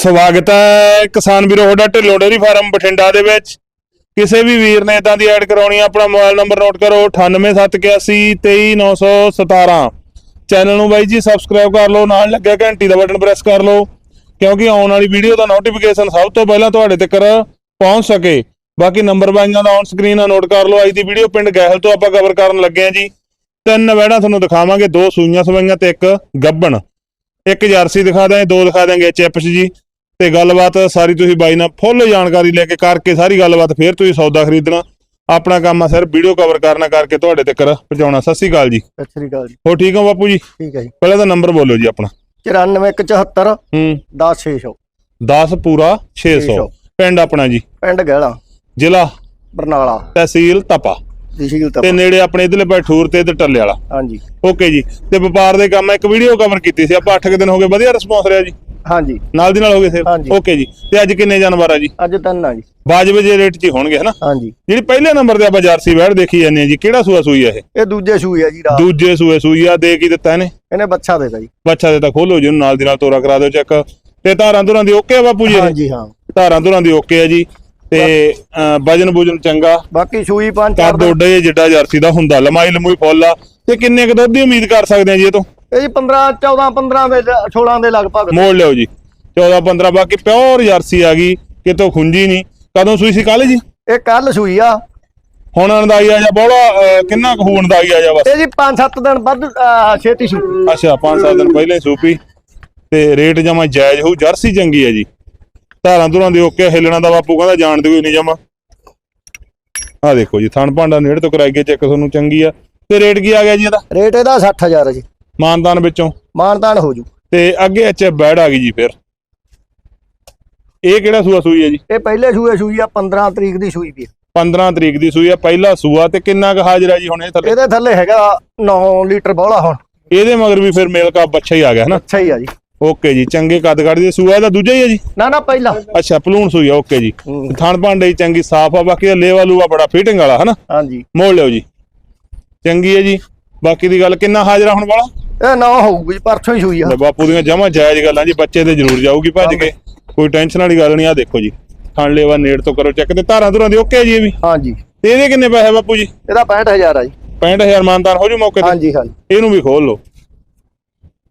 ਸਵਾਗਤ ਹੈ ਕਿਸਾਨ ਵੀਰੋ ਤੁਹਾਡਾ ਢਿੱਲੋਂ ਡੇਰੀ ਫਾਰਮ ਬਠਿੰਡਾ ਦੇ ਵਿੱਚ। ਕਿਸੇ ਵੀ ਵੀਰ ਨੇ ਇਦਾਂ ਦੀ ਐਡ ਕਰਾਉਣੀ ਆ, ਆਪਣਾ ਮੋਬਾਈਲ ਨੰਬਰ ਨੋਟ ਕਰੋ 9871823917 ਚੈਨਲ ਨੂੰ ਬਾਈ ਜੀ ਸਬਸਕ੍ਰਾਈਬ ਕਰ ਲਓ, ਨਾਲ ਲੱਗਿਆ ਘੰਟੀ ਦਾ ਬਟਨ ਪ੍ਰੈਸ ਕਰ ਲਓ, ਕਿਉਂਕਿ ਆਉਣ ਵਾਲੀ ਵੀਡੀਓ ਦਾ ਨੋਟੀਫਿਕੇਸ਼ਨ ਸਭ ਤੋਂ ਪਹਿਲਾਂ ਤੁਹਾਡੇ ਤੱਕ ਪਹੁੰਚ ਸਕੇ। ਬਾਕੀ ਨੰਬਰ ਬਾਈਆਂ ਦਾ ਔਨ ਸਕਰੀਨ ਆ, ਨੋਟ ਕਰ ਲਓ, ਅੱਜ ਦੀ ਵੀਡੀਓ ਪਿੰਡ ਗਹਿਲ ਤੋਂ ਆਪਾਂ ਕਵਰ ਕਰਨ ਲੱਗੇ ਆ ਜੀ। ਤਿੰਨ ਵੈੜਾਂ ਤੁਹਾਨੂੰ ਦਿਖਾਵਾਂਗੇ, ਦੋ ਸੂਈਆਂ ਸਵਾਈਆਂ ਤੇ ਇੱਕ ਗੱਬਣ। ਇੱਕ ਜਰਸੀ ਦਿਖਾ ਦਾਂਗੇ ਦੋ ਦਿਖਾ ਦਾਂਗੇ ਚਿਪਸ ਜੀ। ਤੇ ਗੱਲਬਾਤ ਸਾਰੀ ਤੁਸੀਂ ਬਾਈ ਨਾਲ ਫੁੱਲ ਜਾਣਕਾਰੀ ਲੈ ਕੇ ਕਰਕੇ ਸਾਰੀ ਗੱਲਬਾਤ ਫੇਰ ਤੁਸੀਂ ਸੌਦਾ ਖਰੀਦਣਾ। ਆਪਣਾ ਕੰਮ ਆ ਸਿਰਫ ਵੀਡੀਓ ਕਵਰ ਕਰਨਾ ਕਰਕੇ ਤੁਹਾਡੇ ਤੱਕ ਪਹੁੰਚਾਉਣਾ। ਸਤਿ ਸ਼੍ਰੀ ਅਕਾਲ ਜੀ। ਸਤਿ ਸ੍ਰੀ ਅਕਾਲ ਜੀ। ਹੋ ਠੀਕ ਹੋ ਬਾਪੂ ਜੀ? ਠੀਕ ਹੈ ਜੀ। ਪਹਿਲਾਂ ਤਾਂ ਨੰਬਰ ਬੋਲੋ ਜੀ ਆਪਣਾ। 9474 ਹੂੰ। 10600 10 ਪੂਰਾ 600 600 ਪਿੰਡ ਆਪਣਾ ਜੀ? ਪਿੰਡ ਗਹਿਲਾ। ਜ਼ਿਲ੍ਹਾ? ਬਰਨਾਲਾ। ਤਹਿਸੀਲ ਤਪਾ। ਤਹਿਸੀਲ ਤੇ ਤਪਾ ਨੇੜੇ ਆਪਣੇ ਇਧਰਲੇ ਬੈਠੂਰ ਤੇ ਇਧਰ ਟੱਲੇ ਵਾਲਾ। ਹਾਂਜੀ। ਓਕੇ ਜੀ। ਤੇ ਵਪਾਰ ਦੇ ਕੰਮ ਇੱਕ ਵੀਡੀਓ ਕਵਰ ਕੀਤੀ ਸੀ। ਆਪਾਂ 8 ਦਿਨ ਹੋ ਗਏ ਵਧੀਆ ਰਿਸਪੌਂਸ ਰਿਹਾ ਜੀ। ਹਾਂਜੀ। ਨਾਲ ਦੀ ਨਾਲ ਹੋ ਗਏ ਸੇ ਹਾਂਜੀ। ਓਕੇ ਜੀ। ਤੇ ਅੱਜ ਕਿੰਨੇ ਜਾਨਵਰ ਆ ਜੀ? ਅੱਜ ਤਿੰਨ ਆ ਜੀ। ਬਾਜਵੇ ਜੇ ਰੇਟ 'ਚ ਹੀ ਹੋਣਗੇ ਹਨਾ? ਹਾਂਜੀ। ਜਿਹੜੀ ਪਹਿਲੇ ਨੰਬਰ ਤੇ ਆਪਾਂ ਜਰਸੀ ਵੈੜ ਦੇਖੀ ਜਾਂਦੇ ਆ ਜੀ ਕਿਹੜਾ ਸੂਆ ਸੂਈ ਆ ਇਹ? ਇਹ ਦੂਜੇ ਸੂਈ ਆ ਜੀ ਰਾਤ। ਦੂਜੇ ਸੂਏ ਸੂਈ ਆ ਦੇ ਕੀ ਦਿੱਤਾ ਇਹਨੇ? ਇਹਨੇ ਬੱਚਾ ਦੇਤਾ ਜੀ। ਬੱਚਾ ਦੇ ਤਾਂ ਖੋਲੋ ਜੀ ਉਹਨੂੰ ਨਾਲ ਦੀ ਨਾਲ ਤੋਰਾ ਕਰਾ ਦਿਓ ਚੈੱਕ। ਤੇ ਧਾਰਾਂ ਧੁਰਾਂ ਦੀ ਓਕੇ ਆ ਬਾਪੂ ਜੀ ਇਹ? ਹਾਂਜੀ ਹਾਂ। ਧਾਰਾਂ ਧੁਰਾਂ ਦੀ ਓਕੇ ਆ ਜੀ। ਤੇ ਵਜਨ ਬੁਜਨ ਚੰਗਾ। ਬਾਕੀ ਸੂਈ ਪੰਜ ਚਾਰ ਕੱਦ ਓਡੇ ਜਿੱਡਾ ਜਰਸੀ ਦਾ ਹੁੰਦਾ ਲਮਾਈ ਲਮੂਈ ਫੁੱਲ ਆ। ਤੇ ਕਿੰਨੇ ਕੁ ਦੁੱਧ ਦੀ ਉਮੀਦ ਕਰ ਸਕਦੇ ਆ ਜੀ ਇਹ ਤੋਂ? ਇਹ ਜੀ 15 14 15 ਦੇ ਲ- 16 ਦੇ ਲਗਭਗ। ਮੋੜ ਲਿਓ ਜੀ। 14 15 ਬਾਕੀ ਪਿਓਰ ਜਰਸੀ ਆ ਗਈ ਕਿਤੋਂ ਖੁੰਜੀ ਨਹੀਂ। ਕਦੋਂ ਸੂਈ ਸੀ ਕੱਲ ਜੀ? ਇਹ ਕੱਲ ਸੂਈ ਆ। ਹੁਣ ਅੰਦਾਜ਼ਾ ਜਾਂ ਬੋਲਾ ਕਿੰਨਾ ਕੁ ਹੋਣ ਦਾ ਆ ਜਾ ਬਸ? ਇਹ ਜੀ 5-7 ਦਿਨ ਵੱਧ ਛੇਤੀ ਸੂਈ ਅੱਛਾ 5-7 ਦਿਨ ਪਹਿਲਾਂ ਸੂਪੀ। ਤੇ ਰੇਟ ਜਮਾ ਜਾਇਜ਼ ਹੋਊ ਜਰਸੀ ਚੰਗੀ ਹੈ ਜੀ। ਧਾਰਾਂ ਧੁਰਾਂ ਦੀ ਓਕੇ ਹਿੱਲਣਾ ਦਾ ਬਾਪੂ ਕਹਿੰਦਾ ਜਾਣਦੇ ਕੋਈ ਨਹੀਂ ਜਮਾ। ਆ ਦੇਖੋ ਜੀ ਥਣ ਭਾਂਡਾ ਨੇੜੇ ਤੋਂ ਕਰਾਈ ਗਏ ਚੈੱਕ ਤੁਹਾਨੂੰ ਚੰਗੀ ਆ। ਤੇ ਰੇਟ ਕੀ ਆ ਗਿਆ ਜੀ ਇਹਦਾ? ਰੇਟ ਇਹਦਾ 60000 ਆ ਜੀ। ਮਾਨਦਾਨ ਵਿੱਚੋਂ? ਮਾਨਤਾਨ ਹੋ ਜੂ। ਤੇ ਅੱਗੇ ਐਚ ਬੈੜ ਆ ਗਈ ਜੀ ਫਿਰ। ਇਹ ਕਿਹੜਾ ਸੂਆ ਸੂਈ ਹੈ ਜੀ? ਇਹ ਪਹਿਲੇ ਸੂਏ ਸੂਈ ਆ 15 ਤਰੀਕ ਦੀ ਸੂਈ ਵੀ ਆ। 15 ਤਰੀਕ ਦੀ ਸੂਈ ਆ ਪਹਿਲਾ ਸੂਆ ਤੇ ਕਿੰਨਾ ਕੁ ਹਾਜ਼ਰ ਆ ਜੀ ਹੁਣ ਇਹ ਥੱਲੇ? ਇਹਦੇ ਥੱਲੇ ਹੈਗਾ 9 ਲੀਟਰ ਬੋਲਾ ਹੁਣ। ਇਹਦੇ ਮਗਰ ਵੀ ਫਿਰ ਮੇਲ ਕਾ ਬੱਚਾ ਹੀ ਆ ਗਿਆ ਹਨਾ ਅੱਛਾ ਹੀ ਆ ਜੀ। ਓਕੇ ਜੀ ਚੰਗੇ ਕੱਦ ਕੱਢ ਦੀ ਸੂਆ ਦਾ ਦੂਜਾ ਹੀ ਹੈ ਜੀ? ਨਾ ਨਾ ਪਹਿਲਾ। ਅੱਛਾ ਪਲੂਣ ਸੂਈ ਆ ਓਕੇ ਜੀ। ਹੂੰ। ਥਣ ਭਾਂਡੇ ਚੰਗੀ ਸਾਫ਼ ਆ ਬਾਕੀ ਦਾ ਲੇਵਾ ਲੂਆ ਬੜਾ ਫਿਟਿੰਗ ਵਾਲਾ ਹਨਾ ਹਾਂਜੀ। ਮੋੜ ਲਿਓ ਜੀ। ਚੰਗੀ ਹੈ ਜੀ। ਬਾਕੀ ਦੀ ਗੱਲ ਕਿੰਨਾ ਹਾਜ਼ਰਾ ਹੁਣ ਵਾਲਾ? ਇਹ ਨਾ ਹੋਊਗੀ ਜੀ ਪਰਸੋਂ ਹੀ ਸੂਈ ਆ। ਲੈ ਬਾਪੂ ਦੀਆਂ ਜਮਾ ਜਾਇਜ਼ ਗੱਲਾਂ ਜੀ ਬੱਚੇ ਤੇ ਜ਼ਰੂਰ ਜਾਊਗੀ ਭੱਜ ਕੇ। ਕੋਈ ਟੈਨਸ਼ਨ ਵਾਲੀ ਗੱਲ ਨਹੀਂ ਆ ਦੇਖੋ ਜੀ। ਥਣ ਲੇਵਾ ਨੇੜ ਤੋਂ ਕਰੋ ਚੈੱਕ ਤੇ ਧਾਰਾਂ ਧੁਰਾਂ ਦੀ ਓਕੇ ਜੀ ਇਹ ਵੀ? ਹਾਂਜੀ। ਤੇ ਇਹਦੇ ਕਿੰਨੇ ਪੈਸੇ ਬਾਪੂ ਜੀ? ਇਹਦਾ 65000 ਆ ਜੀ। 65000 ਮਾਨਦਾਨ ਹੋ ਜੂ ਮੌਕੇ ਤੇ? ਹਾਂਜੀ ਹਾਂਜੀ। ਇਹਨੂੰ ਵੀ ਖੋਲ ਲਓ।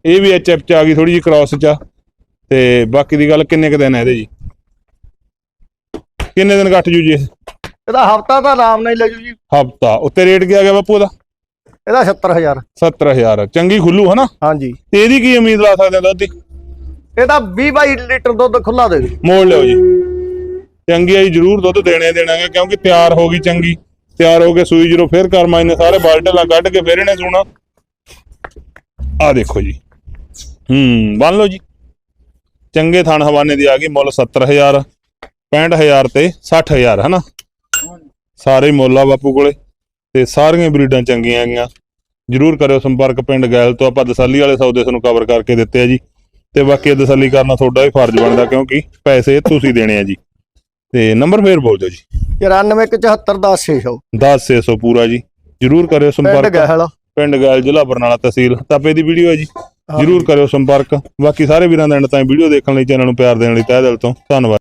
ਇਹ ਵੀ ਐਚਐਫ ਚ ਆ ਗਈ ਥੋੜੀ ਜੀ ਕ੍ਰਾਸ ਚ ਤੇ ਬਾਕੀ ਦੀ ਗੱਲ ਕਿੰਨੇ ਕ ਦਿਨ ਹੈ ਇਹਦੇ ਜੀ? ਕਿੰਨੇ ਦਿਨ ਕੱਟ ਜੂ ਜੀ ਇਹ? ਇਹਦਾ ਹਫਤਾ ਤਾਂ ਆਰਾਮ ਨਾਲ ਹੀ ਲੈ ਜੂ ਜੀ। ਹਫਤਾ। ਉੱਤੇ ਰੇਟ ਕੀ ਆ ਗਿਆ ਬਾਪੂ ਦਾ ਇਹਦਾ 70000 70000 ਚੰਗੀ ਖੁੱਲੂ ਹਨਾ? ਹਾਂਜੀ। ਤੇ ਇਹਦੀ ਕੀ ਉਮੀਦ ਲਾ ਸਕਦੇ ਆ ਦੁੱਧ ਦੀ? ਇਹਦਾ 20 22 ਲੀਟਰ ਦੁੱਧ ਖੁੱਲਾ ਦੇ। ਮੋੜ ਲਿਓ ਜੀ। ਚੰਗੀ ਆਈ ਜਰੂਰ ਦੁੱਧ ਦੇਣੇ ਦੇਣਾਗੇ ਕਿਉਂਕਿ ਤਿਆਰ ਹੋ ਗਈ ਚੰਗੀ। ਤਿਆਰ ਹੋ ਕੇ ਸੂਈ ਜਰੋ ਫੇਰ ਕਰਮਾ ਇਹਨੇ ਸਾਰੇ ਬਾਲਟਲਾਂ ਕੱਢ ਕੇ ਫੇਰ ਇਹਨੇ ਸੂਣਾ। ਆ ਦੇਖੋ ਜੀ। ਹੂੰ ਬੰਨ ਲਓ ਜੀ। ਚੰਗੇ ਥਣ ਹਵਾਨੇ ਦੀ ਆ ਗਈ ਮੁੱਲ 70000 65000 ਤੇ 60000 ਹਨਾ? ਸਾਰੇ ਮੁੱਲ ਬਾਪੂ ਕੋਲੇ। ਤੇ ਸਾਰੀਆਂ ਬਰੀਡਾਂ ਚੰਗੀਆਂ ਆਗੀਆਂ ਜਰੂਰ ਕਰਿਓ ਸੰਪਰਕ ਪਿੰਡ ਗੈਲ ਤੋਂ। ਆਪਾਂ ਦਸੱਲੀ ਵਾਲੇ ਸੌਦੇ ਤੁਹਾਨੂੰ ਕਵਰ ਕਰਕੇ ਦਿੱਤੇ ਆ ਜੀ। ਤੇ ਬਾਕੀ ਤਸੱਲੀ ਕਰਨਾ ਤੁਹਾਡਾ ਹੀ ਫਰਜ਼ ਬਣਦਾ ਕਿਉਂਕਿ ਪੈਸੇ ਤੁਸੀਂ ਦੇਣੇ ਆ ਜੀ। ਤੇ ਨੰਬਰ ਫੇਰ ਬੋਲ ਦਿਓ ਜੀ। 9474 10600 ਪੂਰਾ ਜੀ। ਜਰੂਰ ਕਰਿਓ ਪਿੰਡ ਸੰਪਰਕ। ਪਿੰਡ ਗੈਲ ਜ਼ਿਲ੍ਹਾ ਬਰਨਾਲਾ ਤਹਿਸੀਲ ਤਾਪੇ ਦੀ ਵੀਡੀਓ ਹੈ ਜੀ। ਜਰੂਰ ਕਰਿਓ ਸੰਪਰਕ। ਬਾਕੀ ਸਾਰੇ ਵੀਰਾਂ ਦਾ ਐਂਡ ਤਾਈਂ ਵੀਡੀਓ ਦੇਖਣ ਲਈ ਚੈਨਲ ਨੂੰ ਪਿਆਰ ਦੇਣ ਲਈ ਤਹਿ ਦਿਲ ਤੋਂ। ਧੰਨਵਾਦ।